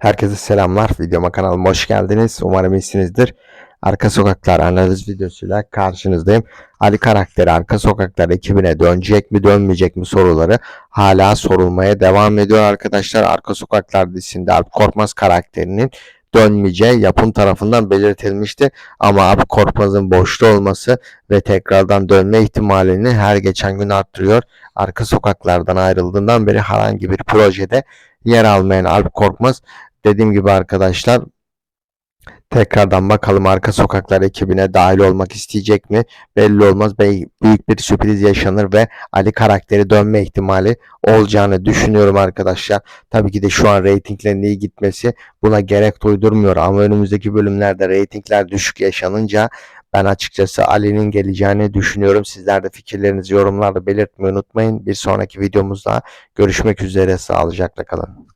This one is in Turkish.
Herkese selamlar. Videoma kanalıma hoş geldiniz. Umarım iyisinizdir. Arka Sokaklar analiz videosuyla karşınızdayım. Ali karakteri Arka Sokaklar ekibine dönecek mi dönmeyecek mi soruları hala sorulmaya devam ediyor arkadaşlar. Arka Sokaklar dizisinde Alp Korkmaz karakterinin dönmeyeceği yapım tarafından belirtilmişti. Ama Alp Korkmaz'ın boşta olması ve tekrardan dönme ihtimalini her geçen gün arttırıyor. Arka Sokaklardan ayrıldığından beri herhangi bir projede yer almayan Alp Korkmaz dediğim gibi arkadaşlar tekrardan bakalım arka sokaklar ekibine dahil olmak isteyecek mi belli olmaz büyük bir sürpriz yaşanır ve Ali karakteri dönme ihtimali olacağını düşünüyorum arkadaşlar tabii ki de şu an reytinglerin iyi gitmesi buna gerek duydurmuyor ama önümüzdeki bölümlerde reytingler düşük yaşanınca ben açıkçası Ali'nin geleceğini düşünüyorum. Sizler de fikirlerinizi yorumlarda belirtmeyi unutmayın. Bir sonraki videomuzda görüşmek üzere. Sağlıcakla kalın.